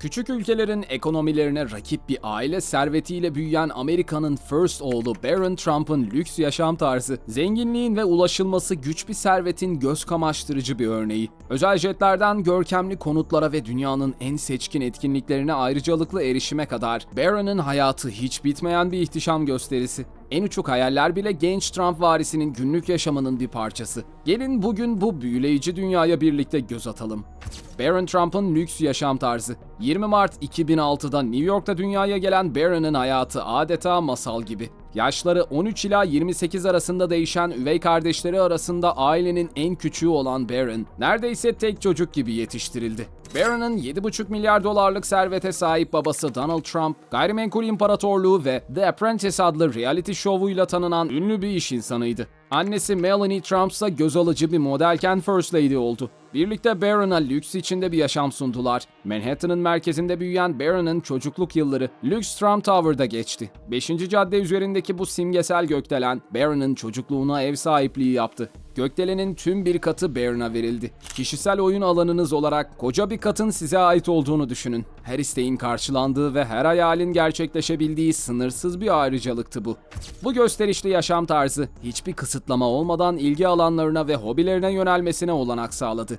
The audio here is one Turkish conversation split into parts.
Küçük ülkelerin ekonomilerine rakip bir aile servetiyle büyüyen Amerika'nın first oğlu Barron Trump'ın lüks yaşam tarzı, zenginliğin ve ulaşılması güç bir servetin göz kamaştırıcı bir örneği. Özel jetlerden görkemli konutlara ve dünyanın en seçkin etkinliklerine ayrıcalıklı erişime kadar Barron'ın hayatı hiç bitmeyen bir ihtişam gösterisi. En uçuk hayaller bile genç Trump varisinin günlük yaşamının bir parçası. Gelin bugün bu büyüleyici dünyaya birlikte göz atalım. Barron Trump'ın lüks yaşam tarzı. 20 Mart 2006'da New York'ta dünyaya gelen Barron'ın hayatı adeta masal gibi. Yaşları 13 ila 28 arasında değişen üvey kardeşleri arasında ailenin en küçüğü olan Barron, neredeyse tek çocuk gibi yetiştirildi. Barron'ın 7,5 milyar dolarlık servete sahip babası Donald Trump, gayrimenkul imparatorluğu ve The Apprentice adlı reality şovuyla tanınan ünlü bir iş insanıydı. Annesi Melanie Trump ise göz alıcı bir modelken First Lady oldu. Birlikte Barron'a lüks içinde bir yaşam sundular. Manhattan'ın merkezinde büyüyen Barron'ın çocukluk yılları lüks Trump Tower'da geçti. 5. cadde üzerindeki bu simgesel gökdelen Barron'ın çocukluğuna ev sahipliği yaptı. Gökdelenin tüm bir katı Barron'a verildi. Kişisel oyun alanınız olarak koca bir katın size ait olduğunu düşünün. Her isteğin karşılandığı ve her hayalin gerçekleşebildiği sınırsız bir ayrıcalıktı bu. Bu gösterişli yaşam tarzı hiçbir kısıtlama olmadan ilgi alanlarına ve hobilerine yönelmesine olanak sağladı.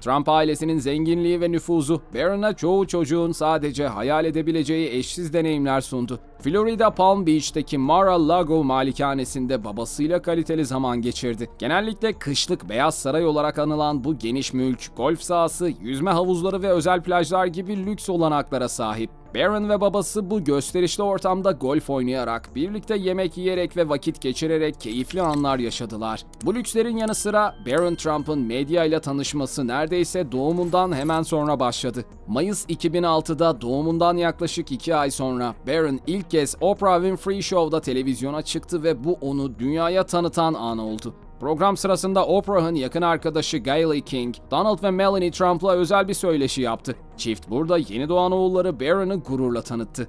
Trump ailesinin zenginliği ve nüfuzu Barron'a çoğu çocuğun sadece hayal edebileceği eşsiz deneyimler sundu. Florida Palm Beach'teki Mar-a-Lago malikanesinde babasıyla kaliteli zaman geçirdi. Genellikle kışlık Beyaz Saray olarak anılan bu geniş mülk, golf sahası, yüzme havuzları ve özel plajlar gibi lüks olanaklara sahip. Barron ve babası bu gösterişli ortamda golf oynayarak, birlikte yemek yiyerek ve vakit geçirerek keyifli anlar yaşadılar. Bu lükslerin yanı sıra Barron Trump'ın medya ile tanışması neredeyse doğumundan hemen sonra başladı. Mayıs 2006'da doğumundan yaklaşık 2 ay sonra Barron ilk kez Oprah Winfrey Show'da televizyona çıktı ve bu onu dünyaya tanıtan an oldu. Program sırasında Oprah'ın yakın arkadaşı Gayle King, Donald ve Melanie Trump'la özel bir söyleşi yaptı. Çift burada yeni doğan oğulları Barron'ı gururla tanıttı.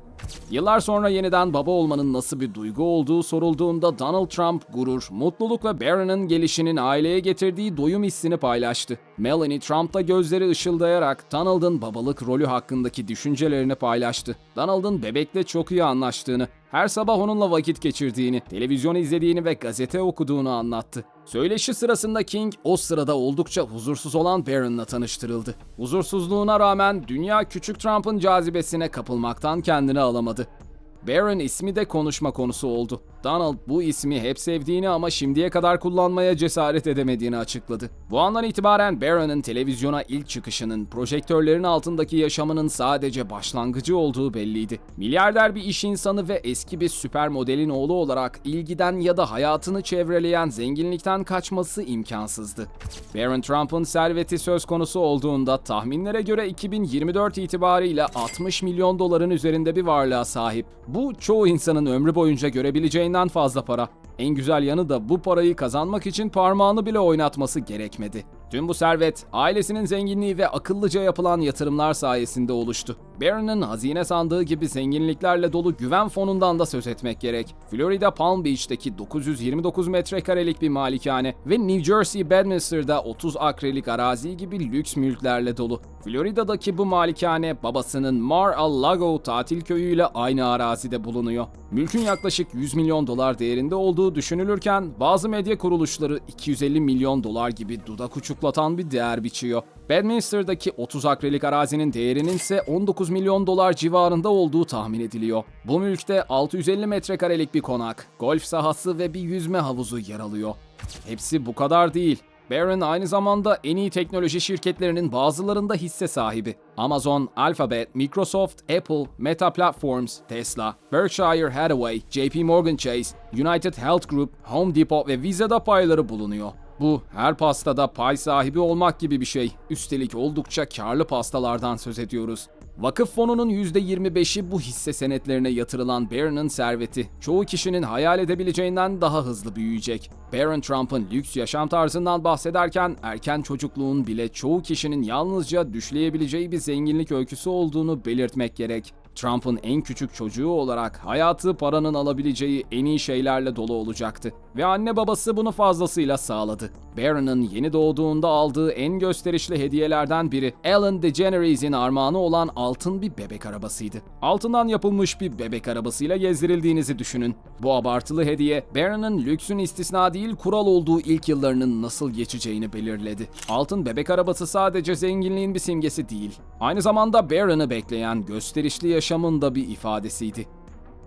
Yıllar sonra yeniden baba olmanın nasıl bir duygu olduğu sorulduğunda Donald Trump gurur, mutluluk ve Barron'ın gelişinin aileye getirdiği doyum hissini paylaştı. Melanie Trump da gözleri ışıldayarak Donald'ın babalık rolü hakkındaki düşüncelerini paylaştı. Donald'ın bebekle çok iyi anlaştığını, her sabah onunla vakit geçirdiğini, televizyon izlediğini ve gazete okuduğunu anlattı. Söyleşi sırasında King o sırada oldukça huzursuz olan Barron'la tanıştırıldı. Huzursuzluğuna rağmen dünya küçük Trump'ın cazibesine kapılmaktan kendini alamadı. Barron ismi de konuşma konusu oldu. Donald bu ismi hep sevdiğini ama şimdiye kadar kullanmaya cesaret edemediğini açıkladı. Bu andan itibaren Barron'ın televizyona ilk çıkışının projektörlerin altındaki yaşamının sadece başlangıcı olduğu belliydi. Milyarder bir iş insanı ve eski bir süper modelin oğlu olarak ilgiden ya da hayatını çevreleyen zenginlikten kaçması imkansızdı. Barron Trump'ın serveti söz konusu olduğunda tahminlere göre 2024 itibariyle 60 milyon doların üzerinde bir varlığa sahip. Bu çoğu insanın ömrü boyunca görebileceğinden fazla para. En güzel yanı da bu parayı kazanmak için parmağını bile oynatması gerekmedi. Tüm bu servet, ailesinin zenginliği ve akıllıca yapılan yatırımlar sayesinde oluştu. Barron'ın hazine sandığı gibi zenginliklerle dolu güven fonundan da söz etmek gerek. Florida Palm Beach'teki 929 metrekarelik bir malikane ve New Jersey Bedminster'da 30 akrelik arazi gibi lüks mülklerle dolu. Florida'daki bu malikane babasının Mar-a-Lago tatil köyüyle aynı arazide bulunuyor. Mülkün yaklaşık 100 milyon dolar değerinde olduğu düşünülürken bazı medya kuruluşları 250 milyon dolar gibi dudak uçuklatan bir değer biçiyor. Bedminster'daki 30 akrelik arazinin değerinin ise 19 milyon dolar civarında olduğu tahmin ediliyor. Bu mülkte 650 metrekarelik bir konak, golf sahası ve bir yüzme havuzu yer alıyor. Hepsi bu kadar değil. Barron aynı zamanda en iyi teknoloji şirketlerinin bazılarında hisse sahibi. Amazon, Alphabet, Microsoft, Apple, Meta Platforms, Tesla, Berkshire Hathaway, JP Morgan Chase, United Health Group, Home Depot ve Visa'da payları bulunuyor. Bu her pastada pay sahibi olmak gibi bir şey. Üstelik oldukça karlı pastalardan söz ediyoruz. Vakıf fonunun %25'i bu hisse senetlerine yatırılan Barron'ın serveti çoğu kişinin hayal edebileceğinden daha hızlı büyüyecek. Barron Trump'ın lüks yaşam tarzından bahsederken erken çocukluğun bile çoğu kişinin yalnızca düşleyebileceği bir zenginlik öyküsü olduğunu belirtmek gerek. Trump'ın en küçük çocuğu olarak hayatı paranın alabileceği en iyi şeylerle dolu olacaktı. Ve anne babası bunu fazlasıyla sağladı. Barron'ın yeni doğduğunda aldığı en gösterişli hediyelerden biri Ellen DeGeneres'in armağanı olan altın bir bebek arabasıydı. Altından yapılmış bir bebek arabasıyla gezdirildiğinizi düşünün. Bu abartılı hediye Barron'ın lüksün istisna değil kural olduğu ilk yıllarının nasıl geçeceğini belirledi. Altın bebek arabası sadece zenginliğin bir simgesi değil. Aynı zamanda Barron'ı bekleyen gösterişli yaşamın da bir ifadesiydi.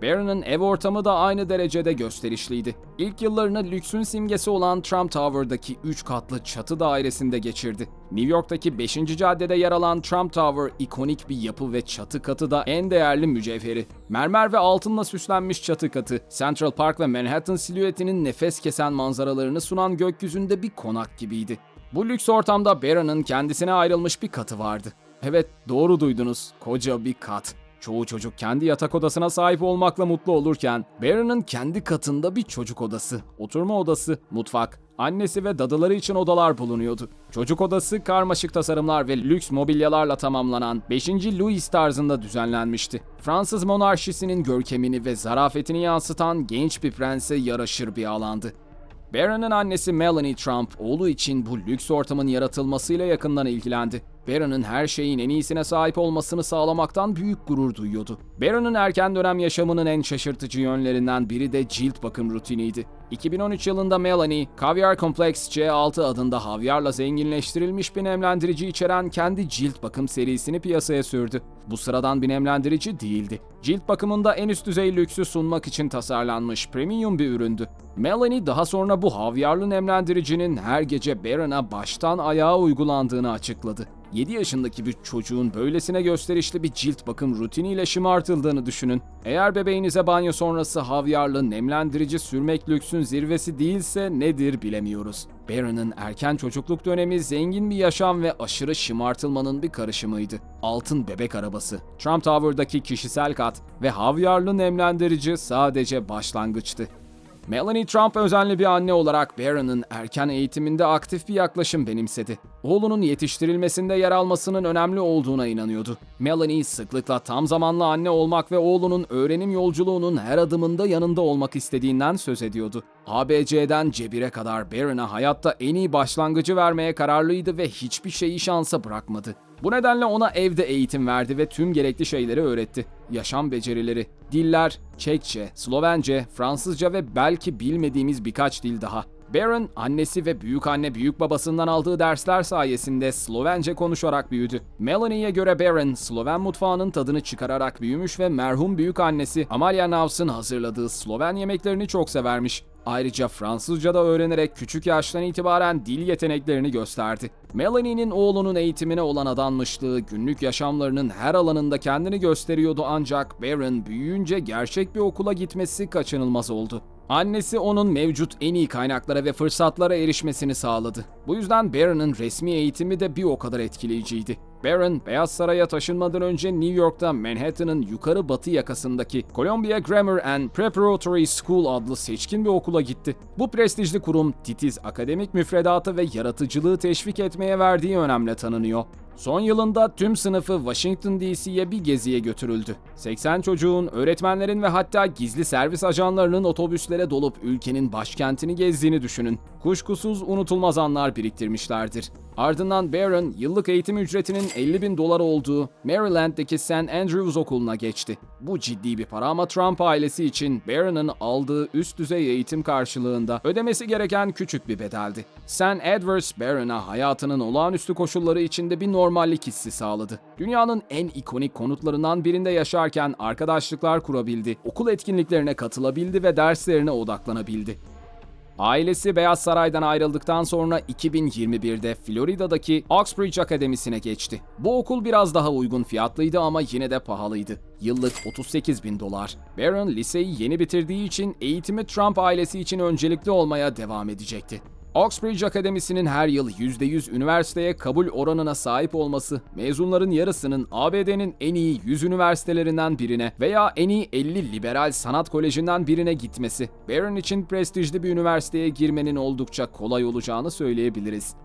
Barron'ın ev ortamı da aynı derecede gösterişliydi. İlk yıllarını lüksün simgesi olan Trump Tower'daki 3 katlı çatı dairesinde geçirdi. New York'taki 5. caddede yer alan Trump Tower ikonik bir yapı ve çatı katı da en değerli mücevheri. Mermer ve altınla süslenmiş çatı katı, Central Park ve Manhattan silüetinin nefes kesen manzaralarını sunan gökyüzünde bir konak gibiydi. Bu lüks ortamda Barron'ın kendisine ayrılmış bir katı vardı. Evet, doğru duydunuz. Koca bir kat. Çoğu çocuk kendi yatak odasına sahip olmakla mutlu olurken, Barron'ın kendi katında bir çocuk odası, oturma odası, mutfak, annesi ve dadıları için odalar bulunuyordu. Çocuk odası karmaşık tasarımlar ve lüks mobilyalarla tamamlanan 5. Louis tarzında düzenlenmişti. Fransız monarşisinin görkemini ve zarafetini yansıtan genç bir prense yaraşır bir alandı. Barron'ın annesi Melanie Trump, oğlu için bu lüks ortamın yaratılmasıyla yakından ilgilendi. Barron'ın her şeyin en iyisine sahip olmasını sağlamaktan büyük gurur duyuyordu. Barron'ın erken dönem yaşamının en şaşırtıcı yönlerinden biri de cilt bakım rutiniydi. 2013 yılında Melanie, Caviar Complex C6 adında havyarla zenginleştirilmiş bir nemlendirici içeren kendi cilt bakım serisini piyasaya sürdü. Bu sıradan bir nemlendirici değildi. Cilt bakımında en üst düzey lüksü sunmak için tasarlanmış premium bir üründü. Melanie daha sonra bu havyarlı nemlendiricinin her gece Barron'a baştan ayağa uygulandığını açıkladı. 7 yaşındaki bir çocuğun böylesine gösterişli bir cilt bakım rutiniyle şımartıldığını düşünün. Eğer bebeğinize banyo sonrası havyarlı nemlendirici sürmek lüksün zirvesi değilse nedir bilemiyoruz. Barron'ın erken çocukluk dönemi zengin bir yaşam ve aşırı şımartılmanın bir karışımıydı. Altın bebek arabası, Trump Tower'daki kişisel kat ve havyarlı nemlendirici sadece başlangıçtı. Melanie Trump özenli bir anne olarak Barron'ın erken eğitiminde aktif bir yaklaşım benimsedi. Oğlunun yetiştirilmesinde yer almasının önemli olduğuna inanıyordu. Melanie sıklıkla tam zamanlı anne olmak ve oğlunun öğrenim yolculuğunun her adımında yanında olmak istediğinden söz ediyordu. ABC'den Cebir'e kadar Barron'a hayatta en iyi başlangıcı vermeye kararlıydı ve hiçbir şeyi şansa bırakmadı. Bu nedenle ona evde eğitim verdi ve tüm gerekli şeyleri öğretti. Yaşam becerileri, diller, Çekçe, Slovence, Fransızca ve belki bilmediğimiz birkaç dil daha. Baron, annesi ve büyük anne büyük babasından aldığı dersler sayesinde Slovence konuşarak büyüdü. Melanie'ye göre Baron, Sloven mutfağının tadını çıkararak büyümüş ve merhum büyük annesi Amalia Naus'un hazırladığı Sloven yemeklerini çok severmiş. Ayrıca Fransızca da öğrenerek küçük yaştan itibaren dil yeteneklerini gösterdi. Melanie'nin oğlunun eğitimine olan adanmışlığı günlük yaşamlarının her alanında kendini gösteriyordu ancak Baron büyüyünce gerçek bir okula gitmesi kaçınılmaz oldu. Annesi onun mevcut en iyi kaynaklara ve fırsatlara erişmesini sağladı. Bu yüzden Barron'ın resmi eğitimi de bir o kadar etkileyiciydi. Barron, Beyaz Saray'a taşınmadan önce New York'ta Manhattan'ın yukarı batı yakasındaki Columbia Grammar and Preparatory School adlı seçkin bir okula gitti. Bu prestijli kurum titiz akademik müfredatı ve yaratıcılığı teşvik etmeye verdiği önemle tanınıyor. Son yılında tüm sınıfı Washington DC'ye bir geziye götürüldü. 80 çocuğun, öğretmenlerin ve hatta gizli servis ajanlarının otobüslere dolup ülkenin başkentini gezdiğini düşünün. Kuşkusuz unutulmaz anlar biriktirmişlerdir. Ardından Barron, yıllık eğitim ücretinin 50 bin dolar olduğu Maryland'deki St. Andrews okuluna geçti. Bu ciddi bir para ama Trump ailesi için Barron'ın aldığı üst düzey eğitim karşılığında ödemesi gereken küçük bir bedeldi. St. Edwards, Barron'a hayatının olağanüstü koşulları içinde bir normallik hissi sağladı. Dünyanın en ikonik konutlarından birinde yaşarken arkadaşlıklar kurabildi, okul etkinliklerine katılabildi ve derslerine odaklanabildi. Ailesi Beyaz Saray'dan ayrıldıktan sonra 2021'de Florida'daki Oxbridge Akademisi'ne geçti. Bu okul biraz daha uygun fiyatlıydı ama yine de pahalıydı. Yıllık 38 bin dolar. Barron liseyi yeni bitirdiği için eğitimi Trump ailesi için öncelikli olmaya devam edecekti. Oxbridge Akademisi'nin her yıl %100 üniversiteye kabul oranına sahip olması, mezunların yarısının ABD'nin en iyi 100 üniversitelerinden birine veya en iyi 50 liberal sanat kolejinden birine gitmesi, Barron için prestijli bir üniversiteye girmenin oldukça kolay olacağını söyleyebiliriz.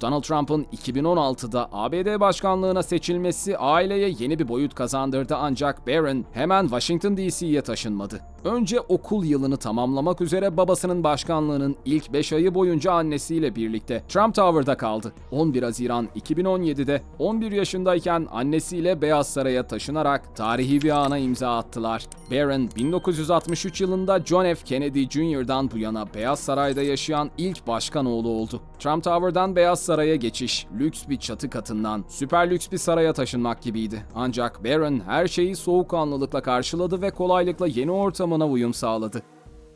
Donald Trump'ın 2016'da ABD başkanlığına seçilmesi aileye yeni bir boyut kazandırdı ancak Barron hemen Washington DC'ye taşınmadı. Önce okul yılını tamamlamak üzere babasının başkanlığının ilk 5 ayı boyunca annesiyle birlikte Trump Tower'da kaldı. 11 Haziran 2017'de 11 yaşındayken annesiyle Beyaz Saray'a taşınarak tarihi bir ana imza attılar. Barron 1963 yılında John F. Kennedy Jr.'dan bu yana Beyaz Saray'da yaşayan ilk başkan oğlu oldu. Trump Tower'dan Beyaz Saray'a geçiş, lüks bir çatı katından süper lüks bir saraya taşınmak gibiydi. Ancak Barron her şeyi soğukkanlılıkla karşıladı ve kolaylıkla yeni ortamına uyum sağladı.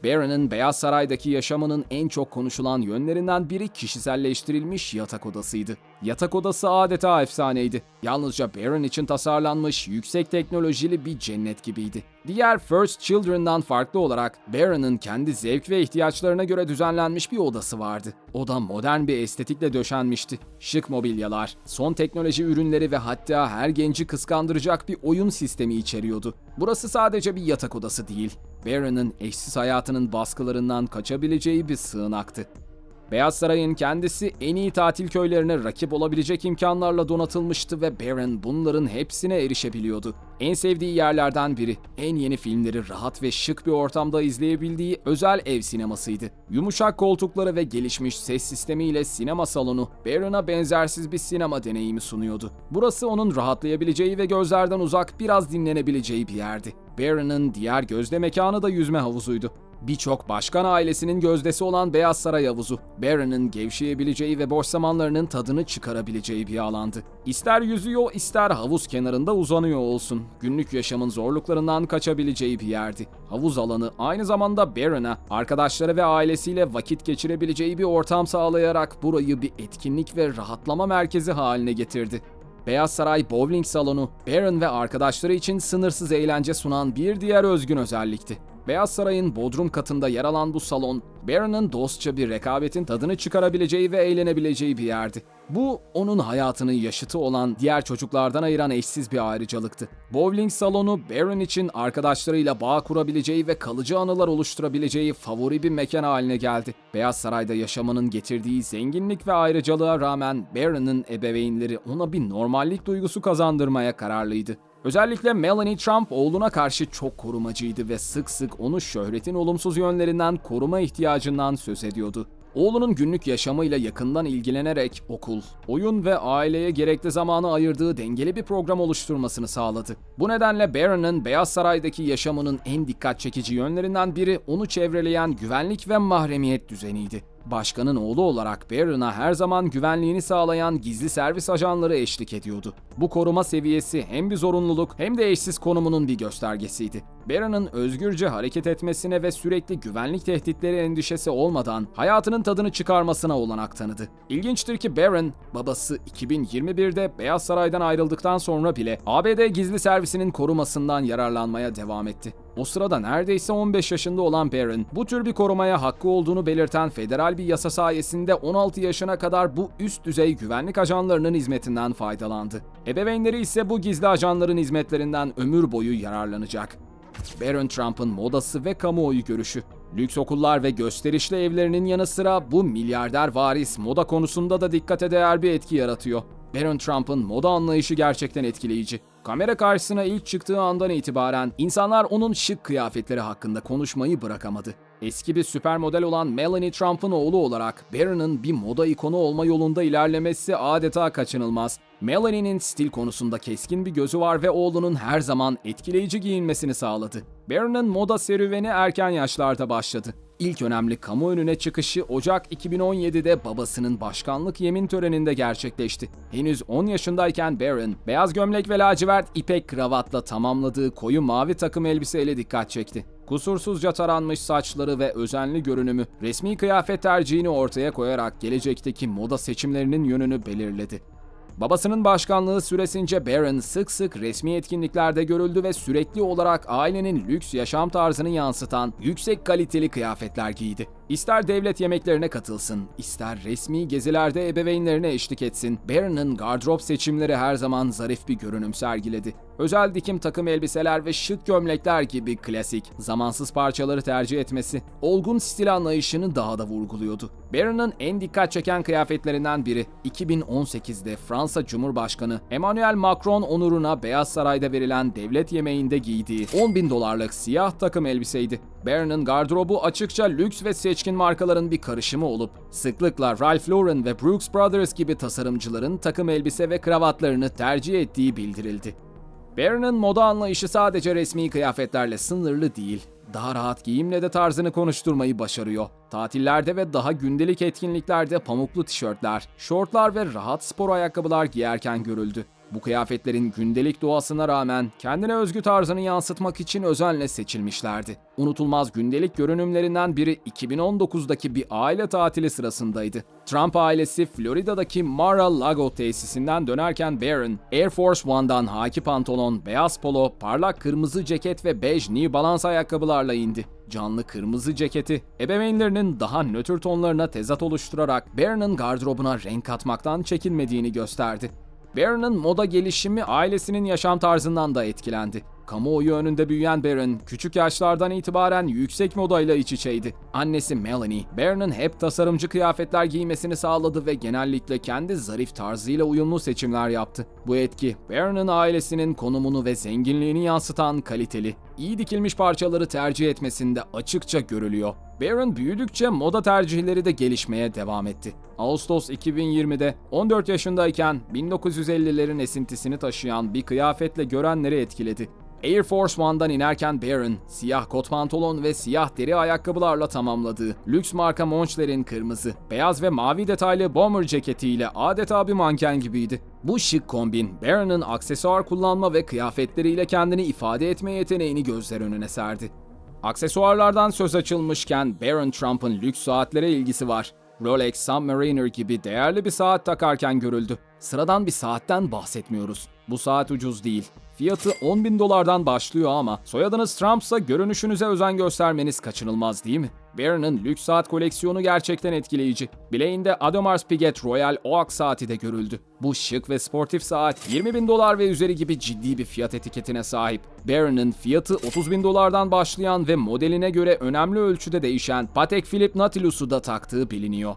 Barron'ın Beyaz Saray'daki yaşamının en çok konuşulan yönlerinden biri kişiselleştirilmiş yatak odasıydı. Yatak odası adeta efsaneydi. Yalnızca Barron için tasarlanmış yüksek teknolojili bir cennet gibiydi. Diğer First Children'dan farklı olarak Barron'ın kendi zevk ve ihtiyaçlarına göre düzenlenmiş bir odası vardı. Oda modern bir estetikle döşenmişti. Şık mobilyalar, son teknoloji ürünleri ve hatta her genci kıskandıracak bir oyun sistemi içeriyordu. Burası sadece bir yatak odası değil, Barron'ın eşsiz hayatının baskılarından kaçabileceği bir sığınaktı. Beyaz Saray'ın kendisi en iyi tatil köylerine rakip olabilecek imkanlarla donatılmıştı ve Barron bunların hepsine erişebiliyordu. En sevdiği yerlerden biri, en yeni filmleri rahat ve şık bir ortamda izleyebildiği özel ev sinemasıydı. Yumuşak koltukları ve gelişmiş ses sistemiyle sinema salonu, Barron'a benzersiz bir sinema deneyimi sunuyordu. Burası onun rahatlayabileceği ve gözlerden uzak biraz dinlenebileceği bir yerdi. Barron'ın diğer gözde mekanı da yüzme havuzuydu. Birçok başkan ailesinin gözdesi olan Beyaz Saray havuzu, Barron'ın gevşeyebileceği ve boş zamanlarının tadını çıkarabileceği bir alandı. İster yüzüyor ister havuz kenarında uzanıyor olsun, günlük yaşamın zorluklarından kaçabileceği bir yerdi. Havuz alanı aynı zamanda Barron'a, arkadaşları ve ailesiyle vakit geçirebileceği bir ortam sağlayarak burayı bir etkinlik ve rahatlama merkezi haline getirdi. Beyaz Saray Bowling Salonu, Barron ve arkadaşları için sınırsız eğlence sunan bir diğer özgün özellikti. Beyaz Saray'ın bodrum katında yer alan bu salon, Barron'ın dostça bir rekabetin tadını çıkarabileceği ve eğlenebileceği bir yerdi. Bu, onun hayatının yaşıtı olan diğer çocuklardan ayıran eşsiz bir ayrıcalıktı. Bowling salonu, Barron için arkadaşlarıyla bağ kurabileceği ve kalıcı anılar oluşturabileceği favori bir mekan haline geldi. Beyaz Saray'da yaşamanın getirdiği zenginlik ve ayrıcalığa rağmen Barron'ın ebeveynleri ona bir normallik duygusu kazandırmaya kararlıydı. Özellikle Melanie Trump oğluna karşı çok korumacıydı ve sık sık onu şöhretin olumsuz yönlerinden koruma ihtiyacından söz ediyordu. Oğlunun günlük yaşamıyla yakından ilgilenerek okul, oyun ve aileye gerekli zamanı ayırdığı dengeli bir program oluşturmasını sağladı. Bu nedenle Barron'ın Beyaz Saray'daki yaşamının en dikkat çekici yönlerinden biri onu çevreleyen güvenlik ve mahremiyet düzeniydi. Başkanın oğlu olarak Barron'a her zaman güvenliğini sağlayan gizli servis ajanları eşlik ediyordu. Bu koruma seviyesi hem bir zorunluluk hem de eşsiz konumunun bir göstergesiydi. Barron'ın özgürce hareket etmesine ve sürekli güvenlik tehditleri endişesi olmadan hayatının tadını çıkarmasına olanak tanıdı. İlginçtir ki Barron, babası 2021'de Beyaz Saray'dan ayrıldıktan sonra bile ABD gizli servisinin korumasından yararlanmaya devam etti. O sırada neredeyse 15 yaşında olan Barron, bu tür bir korumaya hakkı olduğunu belirten federal bir yasa sayesinde 16 yaşına kadar bu üst düzey güvenlik ajanlarının hizmetinden faydalandı. Ebeveynleri ise bu gizli ajanların hizmetlerinden ömür boyu yararlanacak. Barron Trump'ın modası ve kamuoyu görüşü. Lüks okullar ve gösterişli evlerinin yanı sıra bu milyarder varis moda konusunda da dikkate değer bir etki yaratıyor. Barron Trump'ın moda anlayışı gerçekten etkileyici. Kamera karşısına ilk çıktığı andan itibaren insanlar onun şık kıyafetleri hakkında konuşmayı bırakamadı. Eski bir süper model olan Melanie Trump'ın oğlu olarak Barron'ın bir moda ikonu olma yolunda ilerlemesi adeta kaçınılmaz. Melanie'nin stil konusunda keskin bir gözü var ve oğlunun her zaman etkileyici giyinmesini sağladı. Barron'ın moda serüveni erken yaşlarda başladı. İlk önemli kamu önüne çıkışı Ocak 2017'de babasının başkanlık yemin töreninde gerçekleşti. Henüz 10 yaşındayken Barron, beyaz gömlek ve lacivert ipek kravatla tamamladığı koyu mavi takım elbiseyle dikkat çekti. Kusursuzca taranmış saçları ve özenli görünümü resmi kıyafet tercihini ortaya koyarak gelecekteki moda seçimlerinin yönünü belirledi. Babasının başkanlığı süresince Barron sık sık resmi etkinliklerde görüldü ve sürekli olarak ailenin lüks yaşam tarzını yansıtan yüksek kaliteli kıyafetler giydi. İster devlet yemeklerine katılsın, ister resmi gezilerde ebeveynlerine eşlik etsin, Barron'ın gardırop seçimleri her zaman zarif bir görünüm sergiledi. Özel dikim takım elbiseler ve şık gömlekler gibi klasik, zamansız parçaları tercih etmesi, olgun stil anlayışını daha da vurguluyordu. Barron'ın en dikkat çeken kıyafetlerinden biri 2018'de Fransa Cumhurbaşkanı Emmanuel Macron onuruna Beyaz Saray'da verilen devlet yemeğinde giydiği 10 bin dolarlık siyah takım elbiseydi. Barron'ın gardırobu açıkça lüks ve seçkin markaların bir karışımı olup sıklıkla Ralph Lauren ve Brooks Brothers gibi tasarımcıların takım elbise ve kravatlarını tercih ettiği bildirildi. Barron'ın moda anlayışı sadece resmi kıyafetlerle sınırlı değil, daha rahat giyimle de tarzını konuşturmayı başarıyor. Tatillerde ve daha gündelik etkinliklerde pamuklu tişörtler, şortlar ve rahat spor ayakkabılar giyerken görüldü. Bu kıyafetlerin gündelik doğasına rağmen kendine özgü tarzını yansıtmak için özenle seçilmişlerdi. Unutulmaz gündelik görünümlerinden biri 2019'daki bir aile tatili sırasındaydı. Trump ailesi Florida'daki Mar-a-Lago tesisinden dönerken Barron, Air Force One'dan haki pantolon, beyaz polo, parlak kırmızı ceket ve bej New Balance ayakkabılarla indi. Canlı kırmızı ceketi, ebeveynlerinin daha nötr tonlarına tezat oluşturarak Barron'ın gardırobuna renk katmaktan çekinmediğini gösterdi. Barron'ın moda gelişimi ailesinin yaşam tarzından da etkilendi. Kamuoyu önünde büyüyen Barron, küçük yaşlardan itibaren yüksek modayla iç içeydi. Annesi Melanie, Barron'ın hep tasarımcı kıyafetler giymesini sağladı ve genellikle kendi zarif tarzıyla uyumlu seçimler yaptı. Bu etki, Barron'ın ailesinin konumunu ve zenginliğini yansıtan kaliteli, iyi dikilmiş parçaları tercih etmesinde açıkça görülüyor. Barron büyüdükçe moda tercihleri de gelişmeye devam etti. Ağustos 2020'de 14 yaşındayken 1950'lerin esintisini taşıyan bir kıyafetle görenleri etkiledi. Air Force One'dan inerken Barron, siyah kot pantolon ve siyah deri ayakkabılarla tamamladığı lüks marka Moncler'in kırmızı, beyaz ve mavi detaylı bomber ceketiyle adeta bir manken gibiydi. Bu şık kombin, Barron'ın aksesuar kullanma ve kıyafetleriyle kendini ifade etme yeteneğini gözler önüne serdi. Aksesuarlardan söz açılmışken Baron Trump'ın lüks saatlere ilgisi var. Rolex Submariner gibi değerli bir saat takarken görüldü. Sıradan bir saatten bahsetmiyoruz. Bu saat ucuz değil. Fiyatı 10 bin dolardan başlıyor ama soyadınız Trump'sa görünüşünüze özen göstermeniz kaçınılmaz değil mi? Baron'ın lüks saat koleksiyonu gerçekten etkileyici. Bileğinde Audemars Piguet Royal Oak saati de görüldü. Bu şık ve sportif saat 20 bin dolar ve üzeri gibi ciddi bir fiyat etiketine sahip. Baron'ın fiyatı 30 bin dolardan başlayan ve modeline göre önemli ölçüde değişen Patek Philippe Nautilus'u da taktığı biliniyor.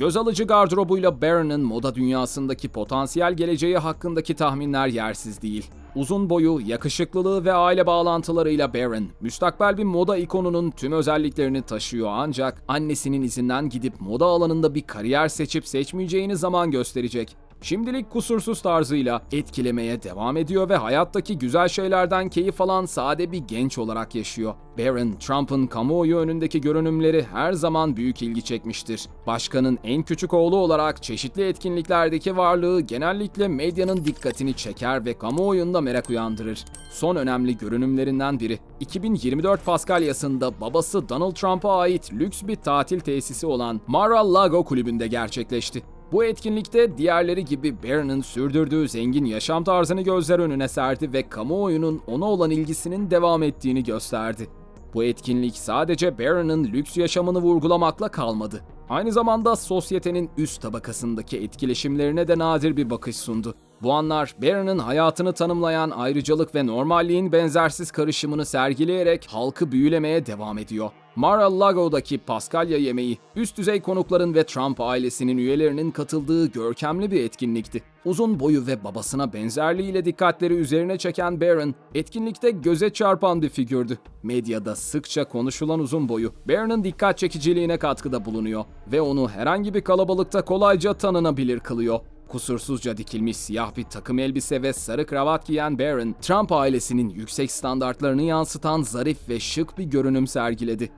Göz alıcı gardırobuyla Barron'ın moda dünyasındaki potansiyel geleceği hakkındaki tahminler yersiz değil. Uzun boyu, yakışıklılığı ve aile bağlantılarıyla Barron, müstakbel bir moda ikonunun tüm özelliklerini taşıyor ancak annesinin izinden gidip moda alanında bir kariyer seçip seçmeyeceğini zaman gösterecek. Şimdilik kusursuz tarzıyla etkilemeye devam ediyor ve hayattaki güzel şeylerden keyif alan sade bir genç olarak yaşıyor. Barron, Trump'ın kamuoyu önündeki görünümleri her zaman büyük ilgi çekmiştir. Başkanın en küçük oğlu olarak çeşitli etkinliklerdeki varlığı genellikle medyanın dikkatini çeker ve kamuoyunda merak uyandırır. Son önemli görünümlerinden biri, 2024 Paskalyası'nda babası Donald Trump'a ait lüks bir tatil tesisi olan Mar-a-Lago kulübünde gerçekleşti. Bu etkinlikte diğerleri gibi Barron'ın sürdürdüğü zengin yaşam tarzını gözler önüne serdi ve kamuoyunun ona olan ilgisinin devam ettiğini gösterdi. Bu etkinlik sadece Barron'ın lüks yaşamını vurgulamakla kalmadı. Aynı zamanda sosyetenin üst tabakasındaki etkileşimlerine de nadir bir bakış sundu. Bu anlar Barron'ın hayatını tanımlayan ayrıcalık ve normalliğin benzersiz karışımını sergileyerek halkı büyülemeye devam ediyor. Mar-a-Lago'daki Paskalya yemeği, üst düzey konukların ve Trump ailesinin üyelerinin katıldığı görkemli bir etkinlikti. Uzun boyu ve babasına benzerliğiyle dikkatleri üzerine çeken Barron, etkinlikte göze çarpan bir figürdü. Medyada sıkça konuşulan uzun boyu, Barron'ın dikkat çekiciliğine katkıda bulunuyor ve onu herhangi bir kalabalıkta kolayca tanınabilir kılıyor. Kusursuzca dikilmiş siyah bir takım elbise ve sarı kravat giyen Barron, Trump ailesinin yüksek standartlarını yansıtan zarif ve şık bir görünüm sergiledi.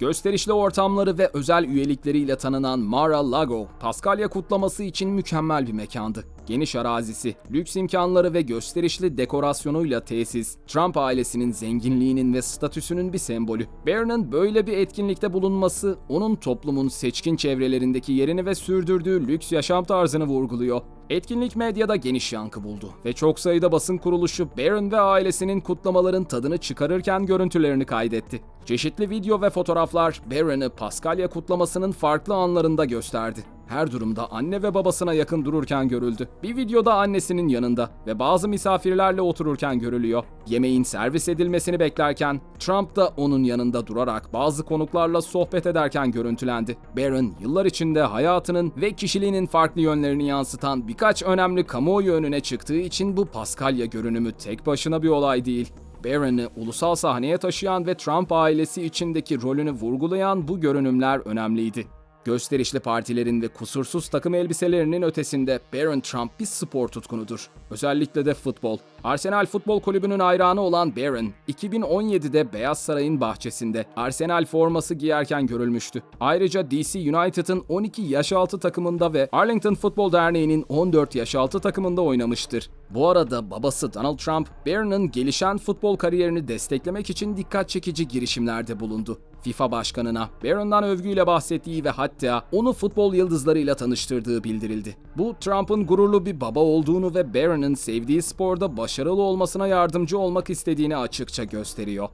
Gösterişli ortamları ve özel üyelikleriyle tanınan Mar-a-Lago, Paskalya kutlaması için mükemmel bir mekandı. Geniş arazisi, lüks imkanları ve gösterişli dekorasyonuyla tesis, Trump ailesinin zenginliğinin ve statüsünün bir sembolü. Barron'ın böyle bir etkinlikte bulunması, onun toplumun seçkin çevrelerindeki yerini ve sürdürdüğü lüks yaşam tarzını vurguluyor. Etkinlik medyada geniş yankı buldu ve çok sayıda basın kuruluşu Barron ve ailesinin kutlamaların tadını çıkarırken görüntülerini kaydetti. Çeşitli video ve fotoğraflar Barron'ı Paskalya kutlamasının farklı anlarında gösterdi. Her durumda anne ve babasına yakın dururken görüldü. Bir videoda annesinin yanında ve bazı misafirlerle otururken görülüyor. Yemeğin servis edilmesini beklerken Trump da onun yanında durarak bazı konuklarla sohbet ederken görüntülendi. Barron yıllar içinde hayatının ve kişiliğinin farklı yönlerini yansıtan birkaç önemli kamuoyu önüne çıktığı için bu Paskalya görünümü tek başına bir olay değil. Barron'ı ulusal sahneye taşıyan ve Trump ailesi içindeki rolünü vurgulayan bu görünümler önemliydi. Gösterişli partilerin ve kusursuz takım elbiselerinin ötesinde Barron Trump bir spor tutkunudur. Özellikle de futbol. Arsenal Futbol Kulübü'nün hayranı olan Barron, 2017'de Beyaz Saray'ın bahçesinde Arsenal forması giyerken görülmüştü. Ayrıca DC United'ın 12 yaş altı takımında ve Arlington Futbol Derneği'nin 14 yaş altı takımında oynamıştır. Bu arada babası Donald Trump, Barron'ın gelişen futbol kariyerini desteklemek için dikkat çekici girişimlerde bulundu. FIFA başkanına Barron'dan övgüyle bahsettiği ve hatta onu futbol yıldızlarıyla tanıştırdığı bildirildi. Bu Trump'ın gururlu bir baba olduğunu ve Barron'ın sevdiği sporda başarılı olmasına yardımcı olmak istediğini açıkça gösteriyor.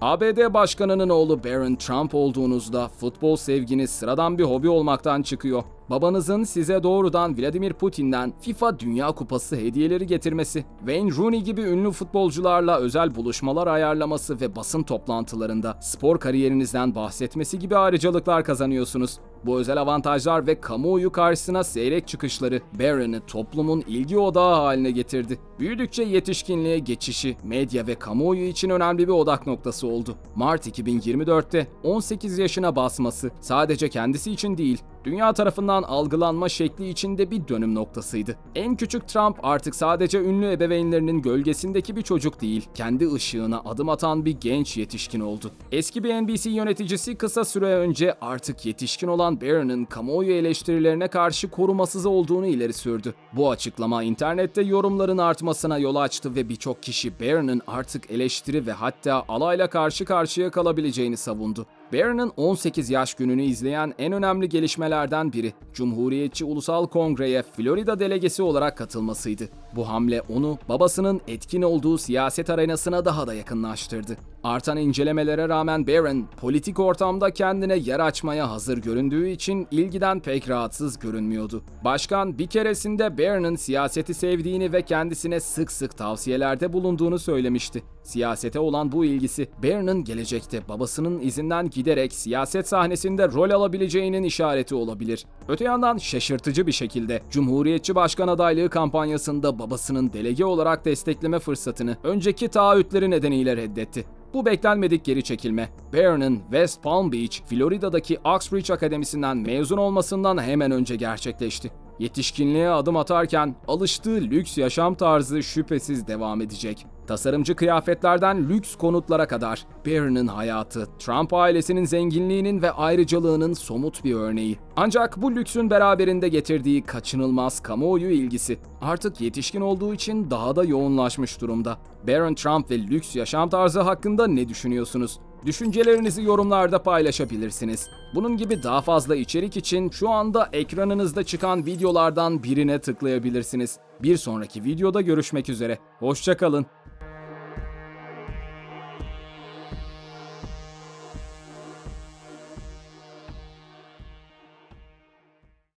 ABD Başkanı'nın oğlu Barron Trump olduğunuzda futbol sevginiz sıradan bir hobi olmaktan çıkıyor. Babanızın size doğrudan Vladimir Putin'den FIFA Dünya Kupası hediyeleri getirmesi, Wayne Rooney gibi ünlü futbolcularla özel buluşmalar ayarlaması ve basın toplantılarında spor kariyerinizden bahsetmesi gibi ayrıcalıklar kazanıyorsunuz. Bu özel avantajlar ve kamuoyu karşısına seyrek çıkışları Barron'ı toplumun ilgi odağı haline getirdi. Büyüdükçe yetişkinliğe geçişi medya ve kamuoyu için önemli bir odak noktası oldu. Mart 2024'te 18 yaşına basması sadece kendisi için değil, dünya tarafından algılanma şekli içinde bir dönüm noktasıydı. En küçük Trump artık sadece ünlü ebeveynlerinin gölgesindeki bir çocuk değil, kendi ışığına adım atan bir genç yetişkin oldu. Eski bir NBC yöneticisi kısa süre önce artık yetişkin olan Barron'ın kamuoyu eleştirilerine karşı korumasız olduğunu ileri sürdü. Bu açıklama internette yorumların artmasına yol açtı ve birçok kişi Barron'ın artık eleştiri ve hatta alayla karşı karşıya kalabileceğini savundu. Barron'ın 18 yaş gününü izleyen en önemli gelişmelerden biri Cumhuriyetçi Ulusal Kongre'ye Florida delegesi olarak katılmasıydı. Bu hamle onu babasının etkin olduğu siyaset arenasına daha da yakınlaştırdı. Artan incelemelere rağmen Barron, politik ortamda kendine yer açmaya hazır göründüğü için ilgiden pek rahatsız görünmüyordu. Başkan bir keresinde Barron'ın siyaseti sevdiğini ve kendisine sık sık tavsiyelerde bulunduğunu söylemişti. Siyasete olan bu ilgisi, Barron'ın gelecekte babasının izinden giderek siyaset sahnesinde rol alabileceğinin işareti olabilir. Öte yandan şaşırtıcı bir şekilde Cumhuriyetçi Başkan adaylığı kampanyasında babasının delege olarak destekleme fırsatını önceki taahhütleri nedeniyle reddetti. Bu beklenmedik geri çekilme, Barron'ın West Palm Beach, Florida'daki Oxbridge Akademisi'nden mezun olmasından hemen önce gerçekleşti. Yetişkinliğe adım atarken alıştığı lüks yaşam tarzı şüphesiz devam edecek. Tasarımcı kıyafetlerden lüks konutlara kadar Barron'ın hayatı, Trump ailesinin zenginliğinin ve ayrıcalığının somut bir örneği. Ancak bu lüksün beraberinde getirdiği kaçınılmaz kamuoyu ilgisi artık yetişkin olduğu için daha da yoğunlaşmış durumda. Barron Trump ve lüks yaşam tarzı hakkında ne düşünüyorsunuz? Düşüncelerinizi yorumlarda paylaşabilirsiniz. Bunun gibi daha fazla içerik için şu anda ekranınızda çıkan videolardan birine tıklayabilirsiniz. Bir sonraki videoda görüşmek üzere. Hoşçakalın.